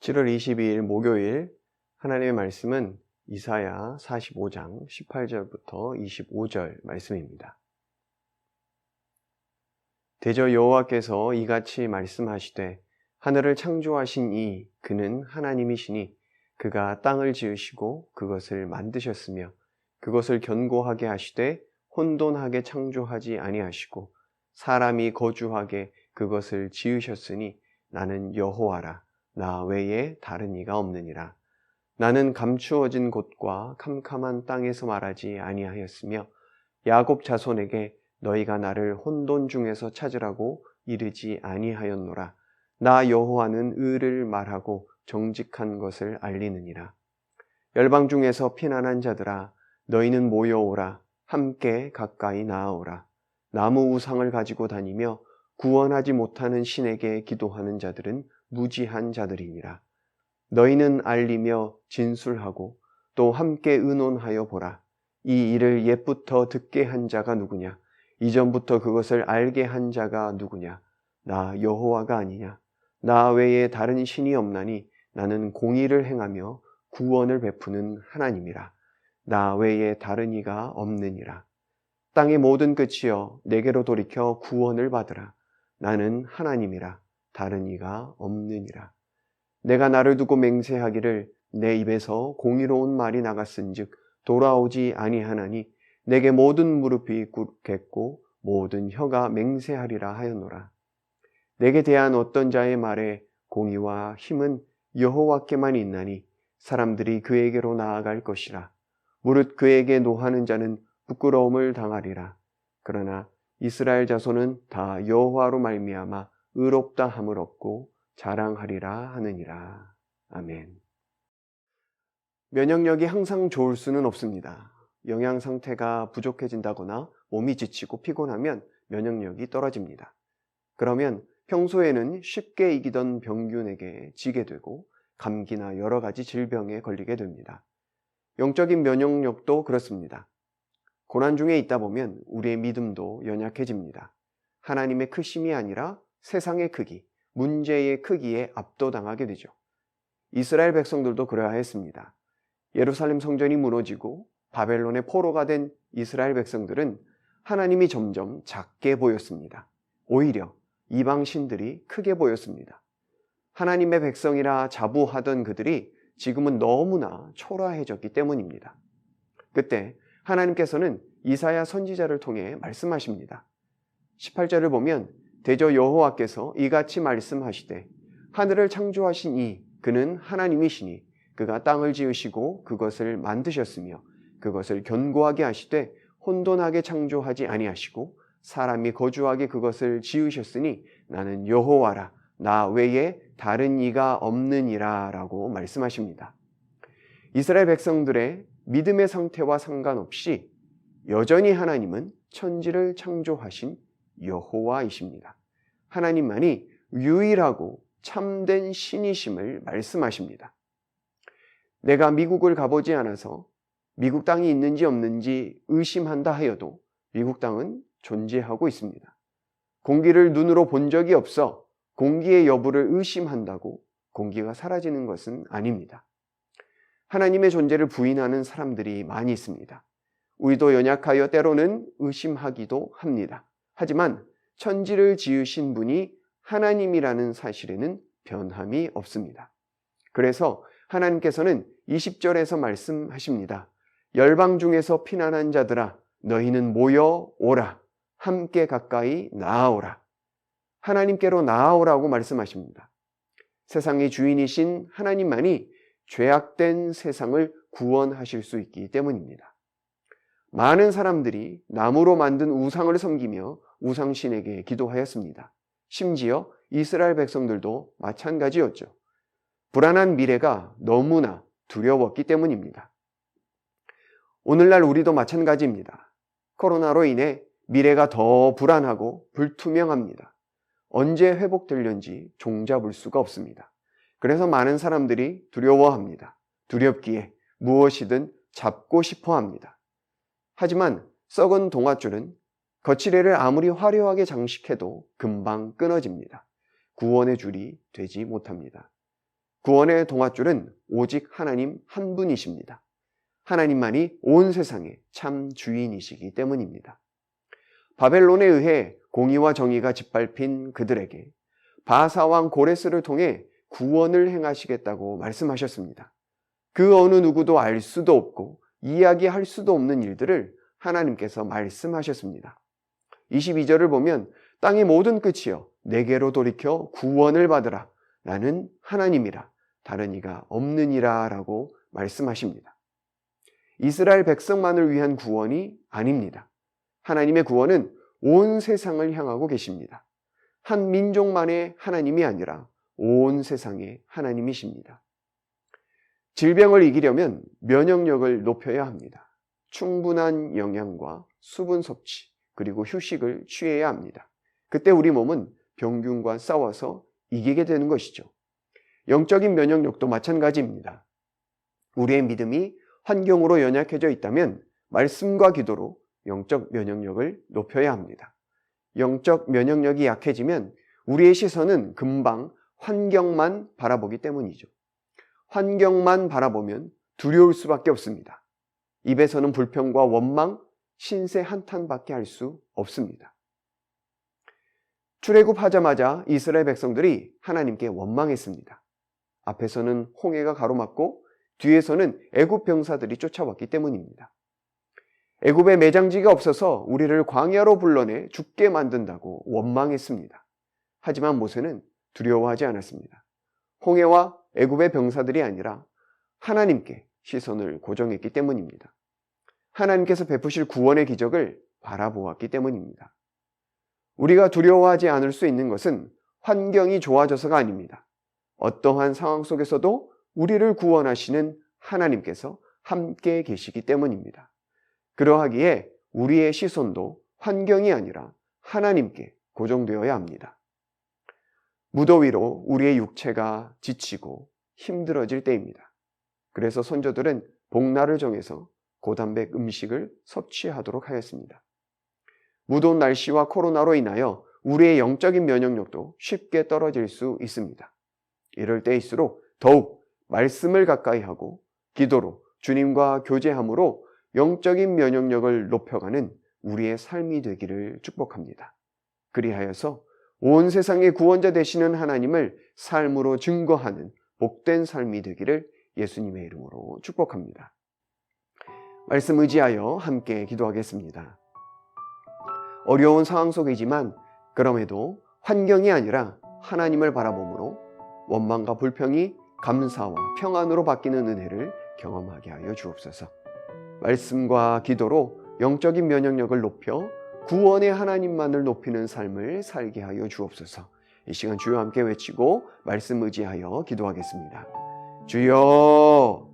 7월 22일 목요일 하나님의 말씀은 이사야 45장 18절부터 25절 말씀입니다. 대저 여호와께서 이같이 말씀하시되 하늘을 창조하신 이 그는 하나님이시니 그가 땅을 지으시고 그것을 만드셨으며 그것을 견고하게 하시되 혼돈하게 창조하지 아니하시고 사람이 거주하게 그것을 지으셨으니 나는 여호와라 나 외에 다른 이가 없느니라. 나는 감추어진 곳과 캄캄한 땅에서 말하지 아니하였으며 야곱 자손에게 너희가 나를 혼돈 중에서 찾으라고 이르지 아니하였노라. 나 여호와는 의를 말하고 정직한 것을 알리느니라. 열방 중에서 피난한 자들아 너희는 모여오라. 함께 가까이 나아오라. 나무 우상을 가지고 다니며 구원하지 못하는 신에게 기도하는 자들은 무지한 자들이니라. 너희는 알리며 진술하고 또 함께 의논하여 보라. 이 일을 옛부터 듣게 한 자가 누구냐? 이전부터 그것을 알게 한 자가 누구냐? 나 여호와가 아니냐? 나 외에 다른 신이 없나니 나는 공의를 행하며 구원을 베푸는 하나님이라. 나 외에 다른 이가 없느니라. 땅의 모든 끝이여 내게로 돌이켜 구원을 받으라. 나는 하나님이라 다른 이가 없느니라. 내가 나를 두고 맹세하기를 내 입에서 공의로운 말이 나갔은즉 돌아오지 아니하나니 내게 모든 무릎이 꿇겠고 모든 혀가 맹세하리라 하였노라. 내게 대한 어떤 자의 말에 공의와 힘은 여호와께만 있나니 사람들이 그에게로 나아갈 것이라. 무릇 그에게 노하는 자는 부끄러움을 당하리라. 그러나 이스라엘 자손은 다 여호와로 말미암아 의롭다 함을 얻고 자랑하리라 하느니라. 아멘. 면역력이 항상 좋을 수는 없습니다. 영양 상태가 부족해진다거나 몸이 지치고 피곤하면 면역력이 떨어집니다. 그러면 평소에는 쉽게 이기던 병균에게 지게 되고 감기나 여러 가지 질병에 걸리게 됩니다. 영적인 면역력도 그렇습니다. 고난 중에 있다 보면 우리의 믿음도 연약해집니다. 하나님의 크심이 아니라 세상의 크기, 문제의 크기에 압도당하게 되죠. 이스라엘 백성들도 그러하였습니다. 예루살렘 성전이 무너지고 바벨론의 포로가 된 이스라엘 백성들은 하나님이 점점 작게 보였습니다. 오히려 이방 신들이 크게 보였습니다. 하나님의 백성이라 자부하던 그들이 지금은 너무나 초라해졌기 때문입니다. 그때 하나님께서는 이사야 선지자를 통해 말씀하십니다. 18절을 보면 대저 여호와께서 이같이 말씀하시되 하늘을 창조하신 이 그는 하나님이시니 그가 땅을 지으시고 그것을 만드셨으며 그것을 견고하게 하시되 혼돈하게 창조하지 아니하시고 사람이 거주하게 그것을 지으셨으니 나는 여호와라 나 외에 다른 이가 없느니라라고 말씀하십니다. 이스라엘 백성들의 믿음의 상태와 상관없이 여전히 하나님은 천지를 창조하신 여호와이십니다. 하나님만이 유일하고 참된 신이심을 말씀하십니다. 내가 미국을 가보지 않아서 미국 땅이 있는지 없는지 의심한다 하여도 미국 땅은 존재하고 있습니다. 공기를 눈으로 본 적이 없어 공기의 여부를 의심한다고 공기가 사라지는 것은 아닙니다. 하나님의 존재를 부인하는 사람들이 많이 있습니다. 우리도 연약하여 때로는 의심하기도 합니다. 하지만 천지를 지으신 분이 하나님이라는 사실에는 변함이 없습니다. 그래서 하나님께서는 20절에서 말씀하십니다. 열방 중에서 피난한 자들아 너희는 모여 오라 함께 가까이 나아오라 하나님께로 나아오라고 말씀하십니다. 세상의 주인이신 하나님만이 죄악된 세상을 구원하실 수 있기 때문입니다. 많은 사람들이 나무로 만든 우상을 섬기며 우상신에게 기도하였습니다. 심지어 이스라엘 백성들도 마찬가지였죠. 불안한 미래가 너무나 두려웠기 때문입니다. 오늘날 우리도 마찬가지입니다. 코로나로 인해 미래가 더 불안하고 불투명합니다. 언제 회복될는지 종잡을 수가 없습니다. 그래서 많은 사람들이 두려워합니다. 두렵기에 무엇이든 잡고 싶어 합니다. 하지만 썩은 동화줄은 거치대를 아무리 화려하게 장식해도 금방 끊어집니다. 구원의 줄이 되지 못합니다. 구원의 동아줄은 오직 하나님 한 분이십니다. 하나님만이 온 세상의 참 주인이시기 때문입니다. 바벨론에 의해 공의와 정의가 짓밟힌 그들에게 바사왕 고레스를 통해 구원을 행하시겠다고 말씀하셨습니다. 그 어느 누구도 알 수도 없고 이야기할 수도 없는 일들을 하나님께서 말씀하셨습니다. 22절을 보면 땅의 모든 끝이여 내게로 돌이켜 구원을 받으라. 나는 하나님이라. 다른 이가 없느니라 라고 말씀하십니다. 이스라엘 백성만을 위한 구원이 아닙니다. 하나님의 구원은 온 세상을 향하고 계십니다. 한 민족만의 하나님이 아니라 온 세상의 하나님이십니다. 질병을 이기려면 면역력을 높여야 합니다. 충분한 영양과 수분 섭취, 그리고 휴식을 취해야 합니다. 그때 우리 몸은 병균과 싸워서 이기게 되는 것이죠. 영적인 면역력도 마찬가지입니다. 우리의 믿음이 환경으로 연약해져 있다면 말씀과 기도로 영적 면역력을 높여야 합니다. 영적 면역력이 약해지면 우리의 시선은 금방 환경만 바라보기 때문이죠. 환경만 바라보면 두려울 수밖에 없습니다. 입에서는 불평과 원망, 신세 한탄밖에 할 수 없습니다. 출애굽하자마자 이스라엘 백성들이 하나님께 원망했습니다. 앞에서는 홍해가 가로막고 뒤에서는 애굽 병사들이 쫓아왔기 때문입니다. 애굽에 매장지가 없어서 우리를 광야로 불러내 죽게 만든다고 원망했습니다. 하지만 모세는 두려워하지 않았습니다. 홍해와 애굽의 병사들이 아니라 하나님께 시선을 고정했기 때문입니다. 하나님께서 베푸실 구원의 기적을 바라보았기 때문입니다. 우리가 두려워하지 않을 수 있는 것은 환경이 좋아져서가 아닙니다. 어떠한 상황 속에서도 우리를 구원하시는 하나님께서 함께 계시기 때문입니다. 그러하기에 우리의 시선도 환경이 아니라 하나님께 고정되어야 합니다. 무더위로 우리의 육체가 지치고 힘들어질 때입니다. 그래서 선조들은 복날을 정해서 고단백 음식을 섭취하도록 하였습니다. 무더운 날씨와 코로나로 인하여 우리의 영적인 면역력도 쉽게 떨어질 수 있습니다. 이럴 때일수록 더욱 말씀을 가까이 하고 기도로 주님과 교제함으로 영적인 면역력을 높여가는 우리의 삶이 되기를 축복합니다. 그리하여서 온 세상의 구원자 되시는 하나님을 삶으로 증거하는 복된 삶이 되기를 예수님의 이름으로 축복합니다. 말씀 의지하여 함께 기도하겠습니다. 어려운 상황 속이지만 그럼에도 환경이 아니라 하나님을 바라봄으로 원망과 불평이 감사와 평안으로 바뀌는 은혜를 경험하게 하여 주옵소서. 말씀과 기도로 영적인 면역력을 높여 구원의 하나님만을 높이는 삶을 살게 하여 주옵소서. 이 시간 주여 함께 외치고 말씀 의지하여 기도하겠습니다. 주여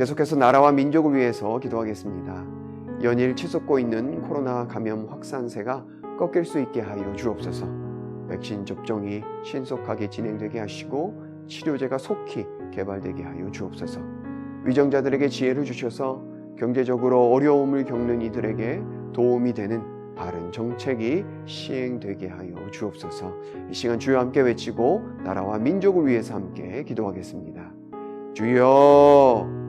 계속해서 나라와 민족을 위해서 기도하겠습니다. 연일 치솟고 있는 코로나 감염 확산세가 꺾일 수 있게 하여 주옵소서. 백신 접종이 신속하게 진행되게 하시고 치료제가 속히 개발되게 하여 주옵소서. 위정자들에게 지혜를 주셔서 경제적으로 어려움을 겪는 이들에게 도움이 되는 바른 정책이 시행되게 하여 주옵소서. 이 시간 주여 함께 외치고 나라와 민족을 위해서 함께 기도하겠습니다. 주여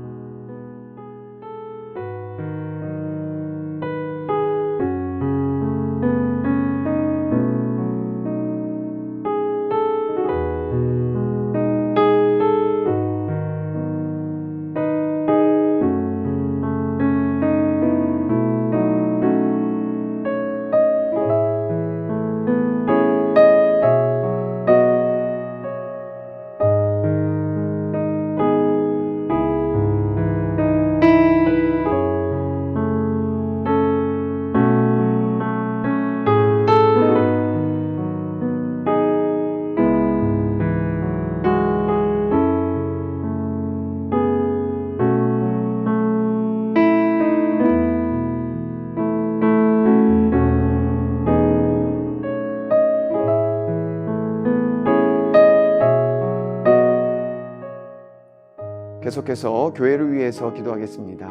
계속해서 교회를 위해서 기도하겠습니다.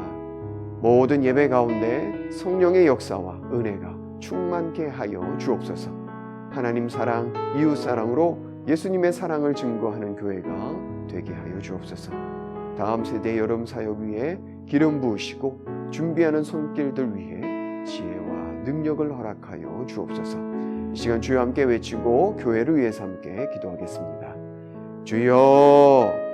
모든 예배 가운데 성령의 역사와 은혜가 충만케 하여 주옵소서. 하나님 사랑, 이웃 사랑으로 예수님의 사랑을 증거하는 교회가 되게 하여 주옵소서. 다음 세대 여름 사역 위에 기름 부으시고 준비하는 손길들 위해 지혜와 능력을 허락하여 주옵소서. 이 시간 주여 함께 외치고 교회를 위해서 함께 기도하겠습니다. 주여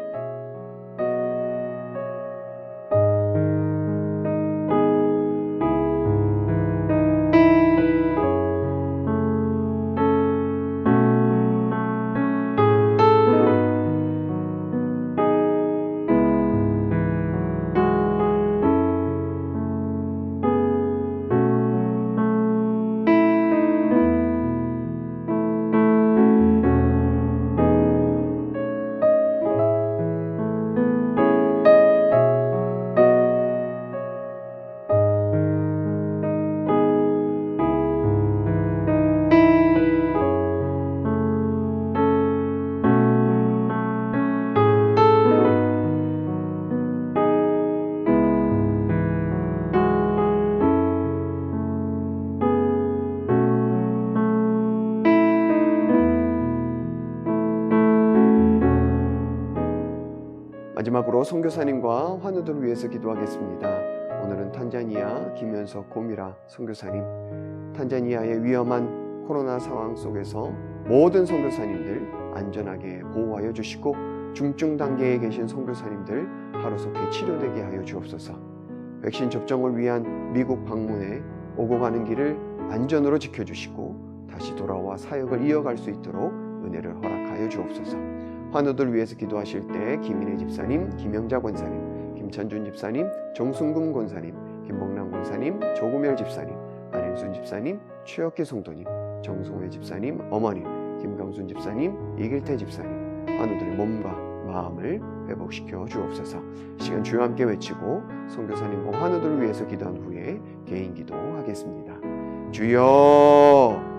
마지막으로 선교사님과 환우들을 위해서 기도하겠습니다. 오늘은 탄자니아 김현석 고미라 선교사님, 탄자니아의 위험한 코로나 상황 속에서 모든 선교사님들 안전하게 보호하여 주시고 중증 단계에 계신 선교사님들 하루속히 치료되게 하여 주옵소서. 백신 접종을 위한 미국 방문에 오고 가는 길을 안전으로 지켜주시고 다시 돌아와 사역을 이어갈 수 있도록 은혜를 허락하여 주옵소서. 환우들 위해서 기도하실 때 김인혜 집사님, 김영자 권사님, 김찬준 집사님, 정순금 권사님, 김복남 권사님, 조구멸 집사님, 안행순 집사님, 최혁기 성도님, 정송회 집사님, 어머님, 김강순 집사님, 이길태 집사님, 환우들의 몸과 마음을 회복시켜 주옵소서. 이 시간 주여 함께 외치고 선교사님과 환우들을 위해서 기도한 후에 개인 기도하겠습니다. 주여